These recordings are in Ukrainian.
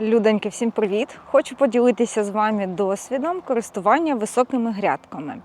Людоньки, всім привіт! Хочу поділитися з вами досвідом користування високими грядками.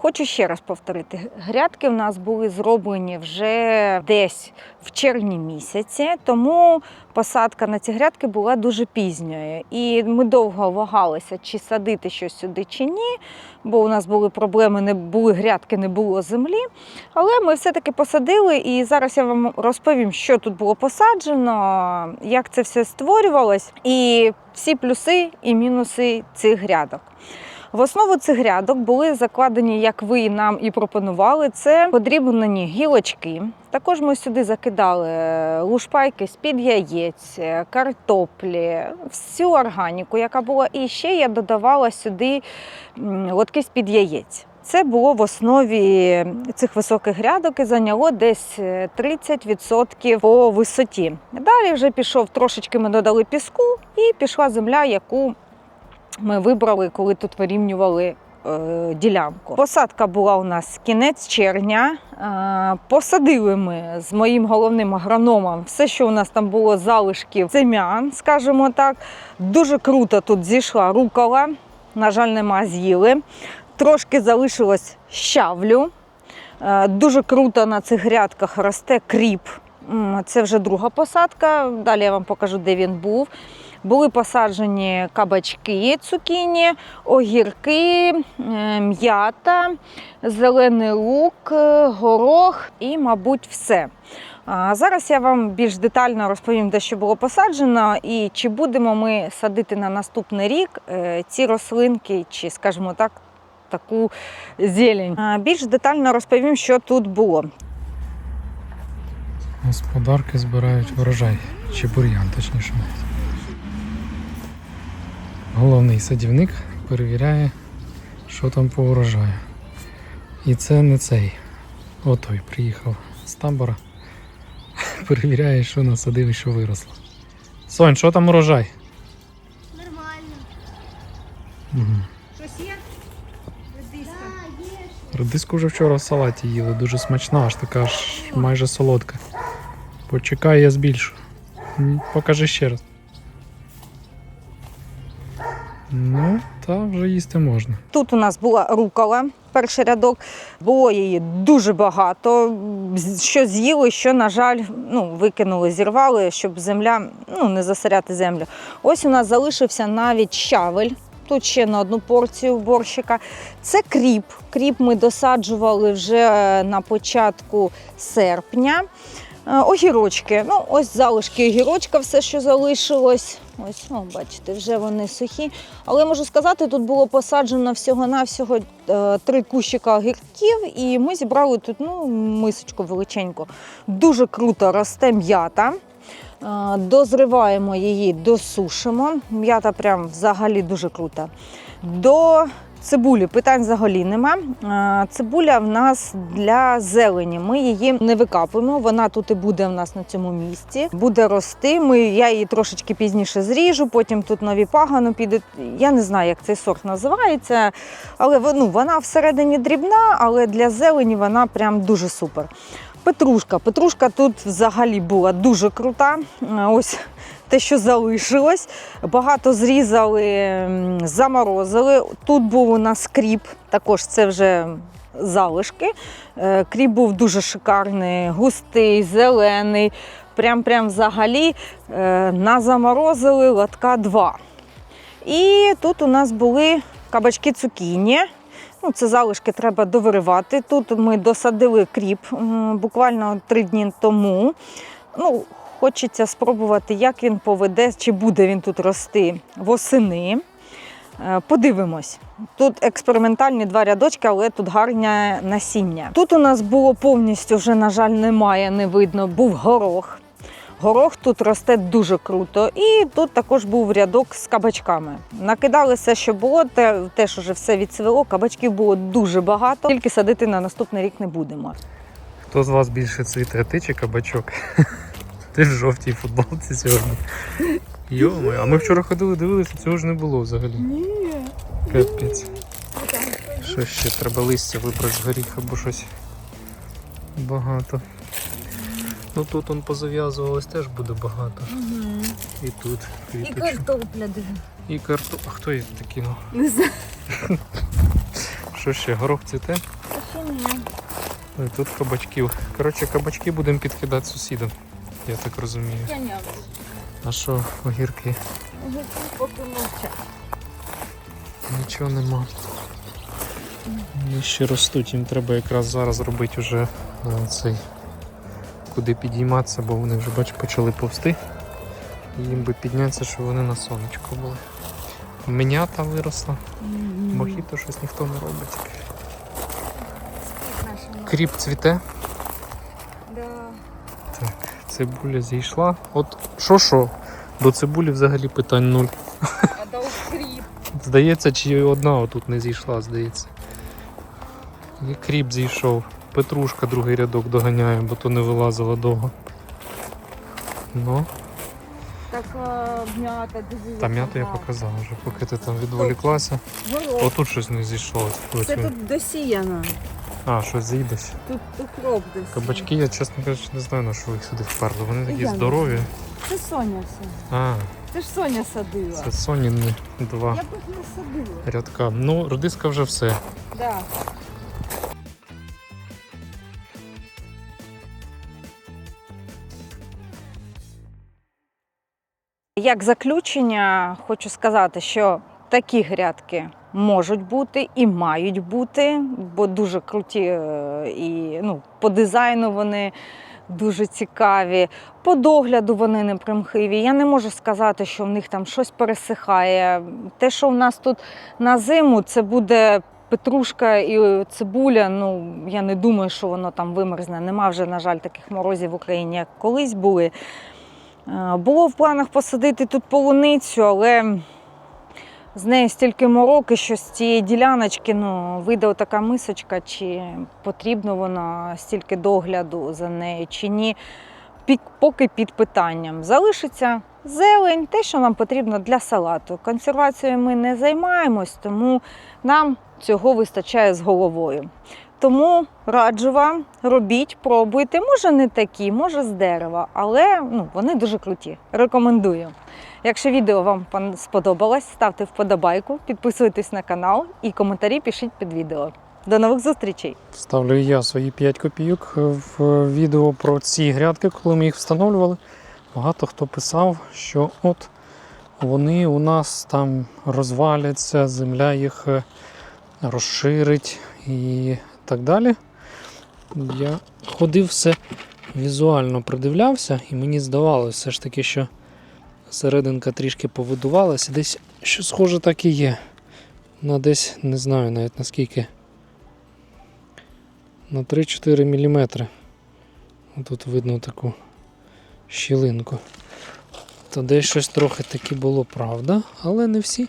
Хочу ще раз повторити: грядки в нас були зроблені вже десь в червні місяці, тому посадка на ці грядки була дуже пізньою. І ми довго вагалися, чи садити щось сюди, чи ні, бо у нас були проблеми, не були грядки, не було землі. Але ми все-таки посадили, і зараз я вам розповім, що тут було посаджено, як це все створювалось, і всі плюси і мінуси цих грядок. В основу цих грядок були закладені, як ви нам і пропонували, це подрібнені гілочки. Також ми сюди закидали лушпайки з-під яєць, картоплі, всю органіку, яка була. І ще я додавала сюди лотки з-під яєць. Це було в основі цих високих грядок і зайняло десь 30% по висоті. Далі вже пішов трошечки, ми додали піску, і пішла земля, яку ми вибрали, коли тут вирівнювали е, ділянку. Посадка була у нас кінець червня. Е, посадили ми з моїм головним агрономом все, що у нас там було залишків семян, скажімо так. Дуже круто тут зійшла рукола. На жаль, нема з'їли. Трошки залишилось щавлю. Е, Дуже круто на цих грядках росте кріп. Це вже друга посадка. Далі я вам покажу, де він був. Були посаджені кабачки, цукіні, огірки, е, м'ята, зелений лук, е, горох і, мабуть, все. Зараз я вам більш детально розповім, де що було посаджено, і чи будемо ми садити на наступний рік е, ці рослинки, чи, скажімо так, таку зелень. Більш детально розповім, що тут було. Господарки збирають врожай, чи бур'ян, точніше. Головний садівник перевіряє, що там по урожаю. І це не цей. Отой приїхав з табора. Перевіряє, що насадив і що виросло. Сонь, що там урожай? Нормально. Угу. Щось є? Редиска. Редиску вже вчора в салаті їли, дуже смачна, аж така аж майже солодка. Почекай, я збільшу. Покажи ще раз. Ну, та вже їсти можна. Тут у нас була рукола, перший рядок. Було її дуже багато. Що з'їли, що, на жаль, ну, викинули, зірвали, щоб земля ну, не засоряти землю. Ось у нас залишився навіть щавель. Тут ще на одну порцію борщика. Це кріп. Кріп ми досаджували вже на початку серпня. Е, Огірочки. Ну, ось залишки огірочка, все, що залишилось. Ось, о, бачите, вже вони сухі. Але можу сказати, тут було посаджено всього-навсього е, три кущика огірків, і ми зібрали тут ну, мисочку величеньку. Дуже круто росте м'ята. Е, Дозриваємо її, досушимо. М'ята прям взагалі дуже крута. До цибулі питань взагалі нема. Цибуля в нас для зелені. Ми її не викапуємо. Вона тут і буде в нас на цьому місці. Буде рости. Ми, я її трошечки пізніше зріжу, потім тут нові пагано підуть. Я не знаю, як цей сорт називається, але ну, вона всередині дрібна, але для зелені вона прям дуже супер. Петрушка. Петрушка тут взагалі була дуже крута. Е, Ось те, що залишилось. Багато зрізали, заморозили. Тут був у нас кріп, також це вже залишки. Е, Кріп був дуже шикарний, густий, зелений. Прям прям взагалі е, назаморозили лотка 2. І тут у нас були кабачки цукіні. Ну, це залишки треба довиривати. Тут ми досадили кріп буквально три дні тому. Ну, хочеться спробувати, як він поведе, чи буде він тут рости восени. Е, Подивимось. Тут експериментальні два рядочки, але тут гарне насіння. Тут у нас було повністю вже, на жаль, немає, не видно. Був горох. Горох тут росте дуже круто. І тут також був рядок з кабачками. Накидали все, що було, те, теж уже все відцвело. Кабачків було дуже багато. Тільки садити на наступний рік не будемо. Хто з вас більше цвіте, ти чи кабачок? Ти в жовтій футболці сьогодні. Йомо, а ми вчора ходили, дивилися, цього ж не було взагалі. Ні. Капець. Що ще треба листя вибрати з горіха, бо щось багато. Ну тут он позав'язувалось теж буде багато. Угу. І тут І квіточок. картопля диви. І карту. А хто їх такі ну? Не знаю. Що ще? Горох цвіте? Що ні. Ну і тут кабачків. Коротше, кабачки будемо підкидати сусідам, я так розумію. Я не А що, огірки? поки мовчать. Нічого нема. Вони ще ростуть, їм треба якраз зараз робити вже е, цей куди підійматися, бо вони вже бач, почали повсти. І їм би піднятися, щоб вони на сонечку були. Менята виросла, мохіто щось ніхто не робить. Кріп цвіте, Да. цибуля зійшла. От що що? До цибулі взагалі питань нуль. Здається, чи одна отут не зійшла, здається. І кріп зійшов. Петрушка другий рядок доганяє, бо то не вилазила довго. Ну, Так а, м'ята дивилася. та м'яту я показав вже, поки ти там відволіклася. Отут щось не зійшло. Це тут досіяно. А, щось зійдеш. Тут укроп досіяно. Кабачки, я чесно кажучи, не знаю, на що їх сюди вперли. Вони такі Я здорові. Це Соня все. А, Це ж Соня садила. це Соніни два Я б не садила. рядка. Ну, редиска вже все. Да. Як заключення, хочу сказати, що такі грядки можуть бути і мають бути, бо дуже круті е, і ну, по дизайну вони дуже цікаві, по догляду вони не примхливі. Я не можу сказати, що в них там щось пересихає. Те, що в нас тут на зиму, це буде петрушка і цибуля. Ну я не думаю, що воно там вимерзне. Нема вже, на жаль, таких морозів в Україні, як колись були. Е, Було в планах посадити тут полуницю, але з нею стільки мороки, що з цієї діляночки ну, вийде така мисочка, чи потрібно воно стільки догляду за нею, чи ні. Поки під питанням. Залишиться зелень, те, що нам потрібно для салату. Консервацією ми не займаємось, тому нам цього вистачає з головою. Тому раджу вам, робіть, пробуйте. Може не такі, може з дерева, але ну, вони дуже круті. Рекомендую. Якщо відео вам сподобалось, ставте вподобайку, підписуйтесь на канал і коментарі пишіть під відео. До нових зустрічей! Ставлю я свої 5 копійок в відео про ці грядки, коли ми їх встановлювали. Багато хто писав, що от вони у нас там розваляться, земля їх е, розширить і так далі. Я ходив все візуально придивлявся, і мені здавалося все ж таки, що серединка трішки повидувалася. Десь що схоже так і є. На десь не знаю навіть наскільки на 3-4 мм. Тут видно таку щілинку. То десь щось трохи таки було правда, але не всі.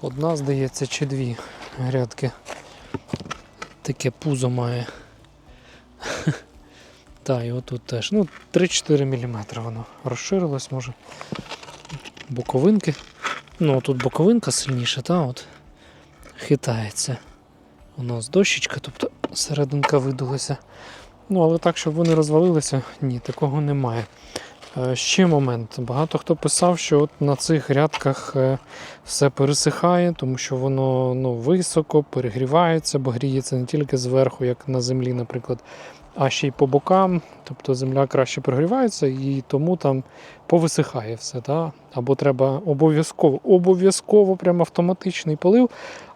Одна, здається, чи дві грядки. Таке пузо має. Так, і отут теж. Ну, 3-4 мм воно розширилось, може. Боковинки. Ну, тут боковинка сильніша, та от хитається. У нас дощечка, тобто серединка видулася. Ну, але так, щоб вони розвалилися, ні, такого немає. Е, Ще момент. Багато хто писав, що от на цих грядках е, все пересихає, тому що воно ну, високо, перегрівається, бо гріється не тільки зверху, як на землі, наприклад, а ще й по бокам. Тобто земля краще прогрівається і тому там повисихає все. Та? Або треба обов'язково, обов'язково прям автоматичний полив.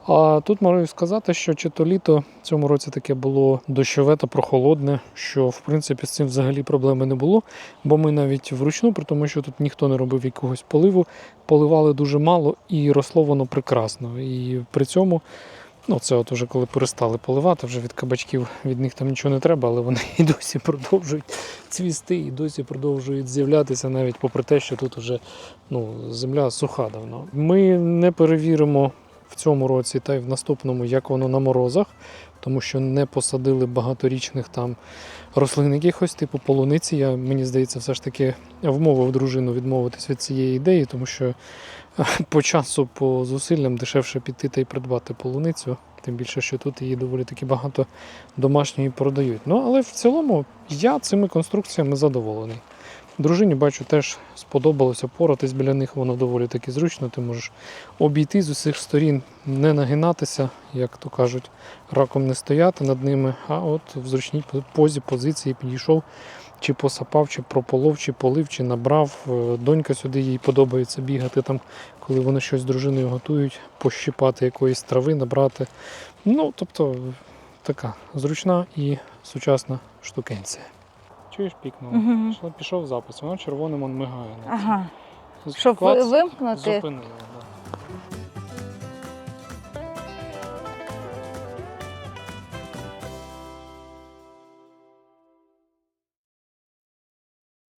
А тут можу сказати, що чи то літо в цьому році таке було дощове та прохолодне, що в принципі з цим взагалі проблеми не було. Бо ми навіть вручну, при тому, що тут ніхто не робив якогось поливу, поливали дуже мало і росло воно прекрасно. І при цьому, ну це от уже коли перестали поливати, вже від кабачків від них там нічого не треба, але вони і досі продовжують цвісти, і досі продовжують з'являтися, навіть попри те, що тут вже ну, земля суха давно. Ми не перевіримо в цьому році та й в наступному, як воно на морозах, тому що не посадили багаторічних там рослин якихось, типу полуниці. Я, мені здається, все ж таки вмовив дружину відмовитись від цієї ідеї, тому що по часу, по зусиллям дешевше піти та й придбати полуницю. Тим більше, що тут її доволі таки багато домашньої продають. Ну, але в цілому я цими конструкціями задоволений. Дружині бачу, теж сподобалося поратись біля них, воно доволі таки зручно. Ти можеш обійти з усіх сторін, не нагинатися, як то кажуть, раком не стояти над ними, а от в зручній позі, позиції підійшов, чи посапав, чи прополов, чи полив, чи набрав. Е, Донька сюди їй подобається бігати там, коли вони щось з дружиною готують, пощипати якоїсь трави, набрати. Ну, тобто, така зручна і сучасна штукенція. Чуєш, пікнуло? Мгм. Пішов запис, воно червоним он мигає. Ага. Щоб вимкнути. Зупинило.